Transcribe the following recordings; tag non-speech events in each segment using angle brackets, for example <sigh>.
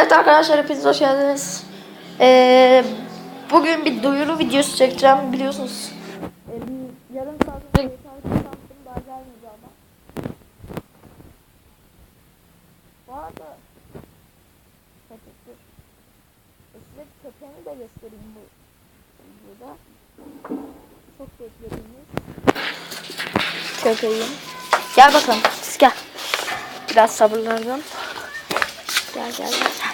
Evet arkadaşlar hepiniz hoş geldiniz. Ee, bugün bir duyuru videosu çekeceğim biliyorsunuz. Ee, bir yarım saat önce yeterli sandım daha gelmedi ama. Bu arada köpektir. Size köpeğimi de göstereyim bu videoda. Çok beklediğimiz köpeğim. Gel bakalım gel. Biraz sabırlanın. Gel gel gel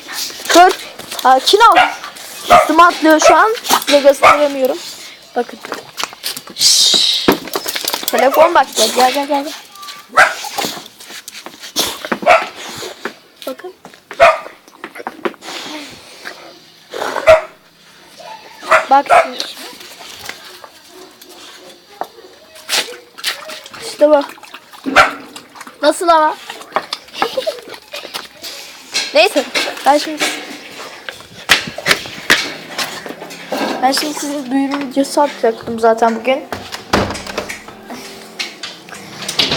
Kır. Sakin ol. Üstüme atlıyor şu an. Size gösteremiyorum. Bakın. Şşş. Telefon bak gel gel gel gel. Bakın. Bak şimdi. İşte bu. Nasıl ama? <laughs> Neyse ben şimdi ben şimdi size duyuru videosu atacaktım zaten bugün.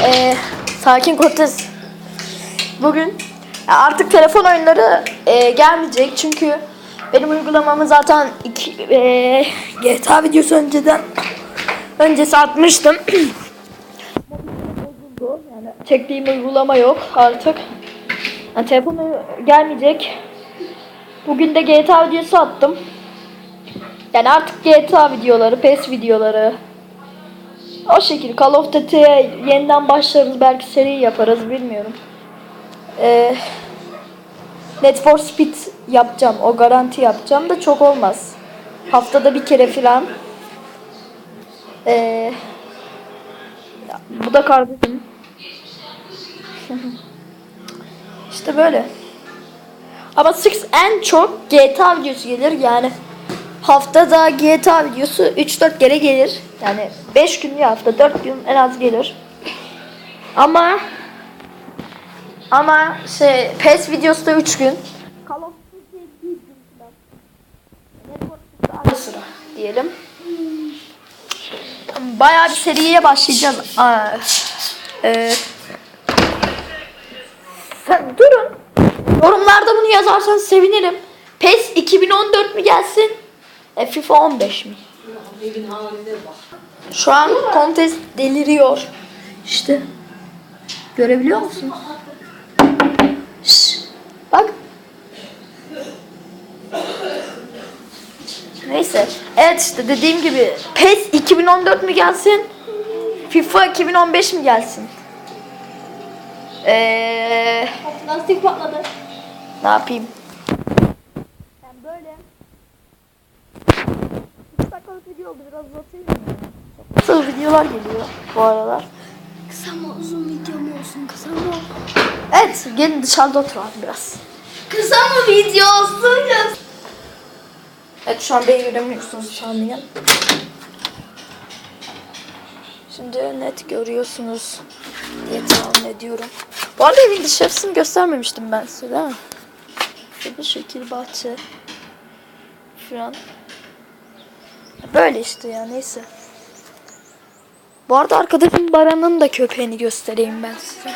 Ee, sakin Cortez. Bugün artık telefon oyunları e, gelmeyecek çünkü benim uygulamamı zaten iki, e, GTA videosu önceden öncesi atmıştım. <clears throat> Yani çektiğim uygulama yok artık. Yani telefonu gelmeyecek. Bugün de GTA videosu attım. Yani artık GTA videoları, PES videoları. O şekilde Call of Duty'ye yeniden başlarız. Belki seri yaparız bilmiyorum. Ee, Net for Speed yapacağım. O garanti yapacağım da çok olmaz. Haftada bir kere filan. Ee, bu da kardeşim. <laughs> İşte böyle. Ama Six en çok GTA videosu gelir yani. Haftada GTA videosu 3-4 kere gelir. Yani 5 gün bir hafta 4 gün en az gelir. Ama ama şey PES videosu da 3 gün. Call of Duty 1 gün falan. Network'ta ara sıra diyelim. Bayağı bir seriye başlayacağız. Aa, e, sen durun. Yorumlarda bunu yazarsanız sevinirim. PES 2014 mi gelsin? E, FIFA 15 mi? Şu an kontes deliriyor. İşte. Görebiliyor musun? Şş, bak. Neyse. Evet işte dediğim gibi PES 2014 mi gelsin? FIFA 2015 mi gelsin? Eee Lastik patladı. ne yapayım? Ben böyle 3 dakikalık video oldu biraz uzatayım mı? Çok kısa videolar geliyor bu aralar. Kısa mı uzun video mu olsun kısa mı? Evet gelin dışarıda oturalım biraz. Kısa mı video olsun ya? Evet şu an beni göremiyorsunuz şu an yan. Şimdi net görüyorsunuz diye tahmin ediyorum. Bu arada evin dışarısını göstermemiştim ben size değil mi? Şurada şekil bahçe. Falan. Böyle işte ya neyse. Bu arada arkadaşım Baran'ın da köpeğini göstereyim ben size.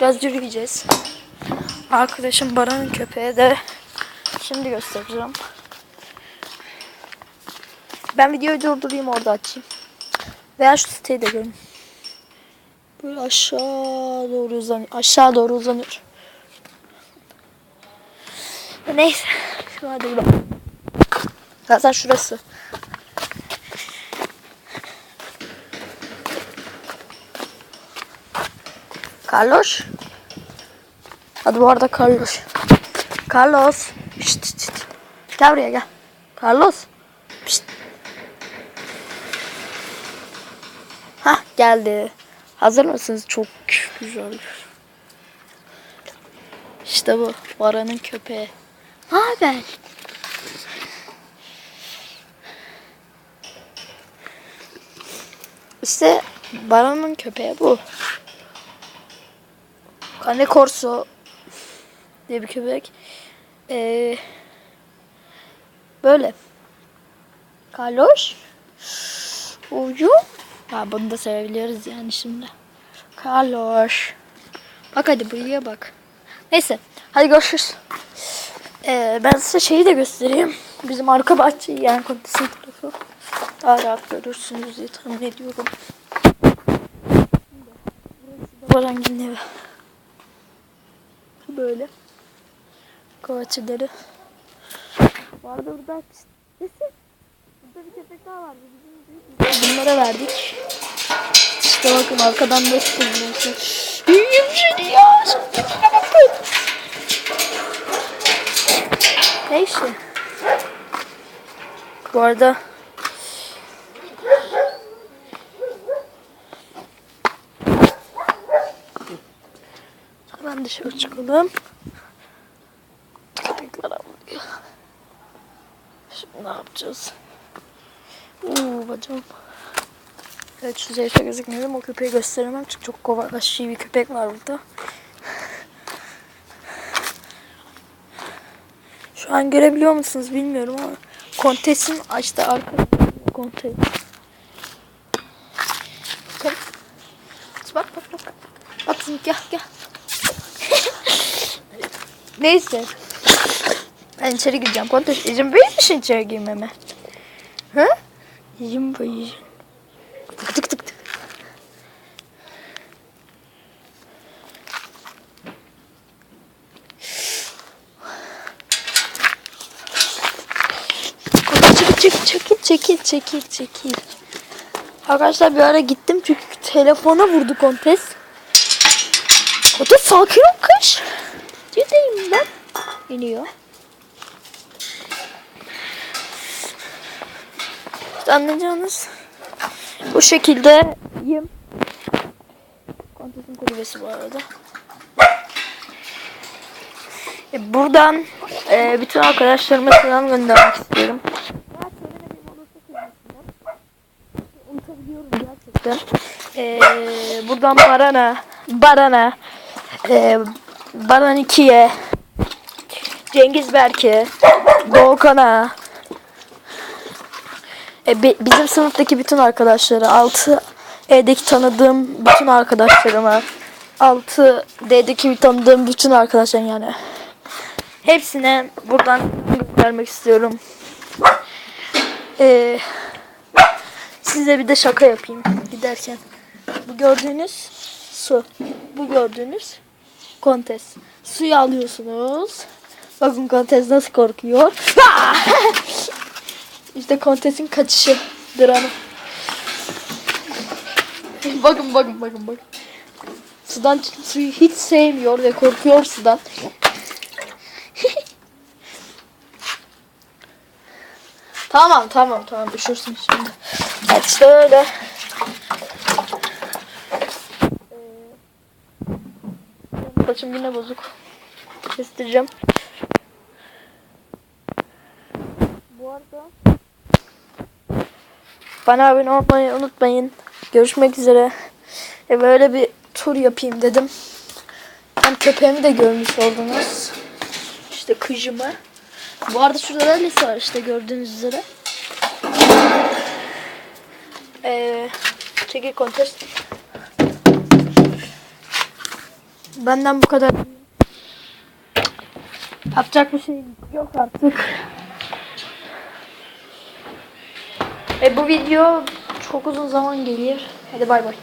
Biraz yürüyeceğiz. Arkadaşım Baran'ın köpeği de şimdi göstereceğim. Ben videoyu durdurayım orada açayım. Veya şu siteyi de görün. Böyle aşağı doğru uzanıyor. Aşağı doğru uzanıyor. Neyse. Hadi bir Zaten şurası. Carlos. Hadi bu arada Carlos. Carlos. Şşt, şşt, şşt. Gel buraya gel. Carlos. Şşt. Hah geldi. Hazır mısınız? Çok güzel. İşte bu. Baran'ın köpeği. Ne haber? İşte Baran'ın köpeği bu. Cane Corso diye bir köpek. Ee, böyle. Carlos. Uyu. Ha bunu da sevebiliyoruz yani şimdi. Carlos. Bak hadi buraya bak. Neyse. Hadi görüşürüz. Ee, ben size şeyi de göstereyim. Bizim arka bahçeyi yani kontesin tarafı. Daha rahat görürsünüz diye tahmin ediyorum. Barangil'in evi. Böyle. Bahçeleri. Vardı burada. Nesi? Burada bir köpek daha vardı. Bizim Bunlara verdik. İşte bakın arkadan nasıl kızıyorsun. İyiyim seni ya. Bakın. Neyse. Bu arada dışarı çıkalım. Köpekler avlıyor. Şimdi ne yapacağız? Uuu bacağım. Evet şu zeyfe gözükmüyorum. O köpeği gösteremem çünkü çok kovalaşçı bir köpek var burada. Şu an görebiliyor musunuz bilmiyorum ama kontesin açtı arka kontes. Bak bak bak. Bak, gel gel. Neyse. Ben içeri gireceğim. Kontes izin verir misin içeri girmeme? Hı? İzin verir. Tık tık tık tık. Çekil çekil çekil çekil çekil. Arkadaşlar bir ara gittim çünkü telefona vurdu kontes. Kontes sakin ol kış. Ciddiyim ben. İniyor. Anlayacağınız bu şekilde yiyeyim. Kontesin kulübesi bu arada. E, buradan e, bütün arkadaşlarıma selam göndermek istiyorum. Unutabiliyorum gerçekten. E, buradan Baran'a, Baran'a, e, Baran 2'ye, Cengiz Berk'e, Doğukan'a, e, bi- bizim sınıftaki bütün arkadaşlara, 6 E'deki tanıdığım bütün arkadaşlarıma, 6 D'deki tanıdığım bütün arkadaşlarım yani. Hepsine buradan göndermek istiyorum. Ee, size bir de şaka yapayım giderken. Bu gördüğünüz su. Bu gördüğünüz kontes. Suyu alıyorsunuz. Bakın kontes nasıl korkuyor. <laughs> işte kontesin kaçışı. Dramı. <laughs> bakın bakın bakın bakın. Sudan suyu hiç sevmiyor ve korkuyor sudan. <laughs> tamam tamam tamam düşürsün şimdi. Evet işte öyle. Saçım yine bozuk. Kestireceğim. Bu arada bana abone olmayı unutmayın. Görüşmek üzere. E böyle bir tur yapayım dedim. Hem köpeğimi de görmüş oldunuz. İşte kıcımı. Bu arada şurada da var işte gördüğünüz üzere. Ee, çekil kontest. Benden bu kadar. Yapacak bir şey yok artık. E bu video çok uzun zaman gelir. Hadi bay bay.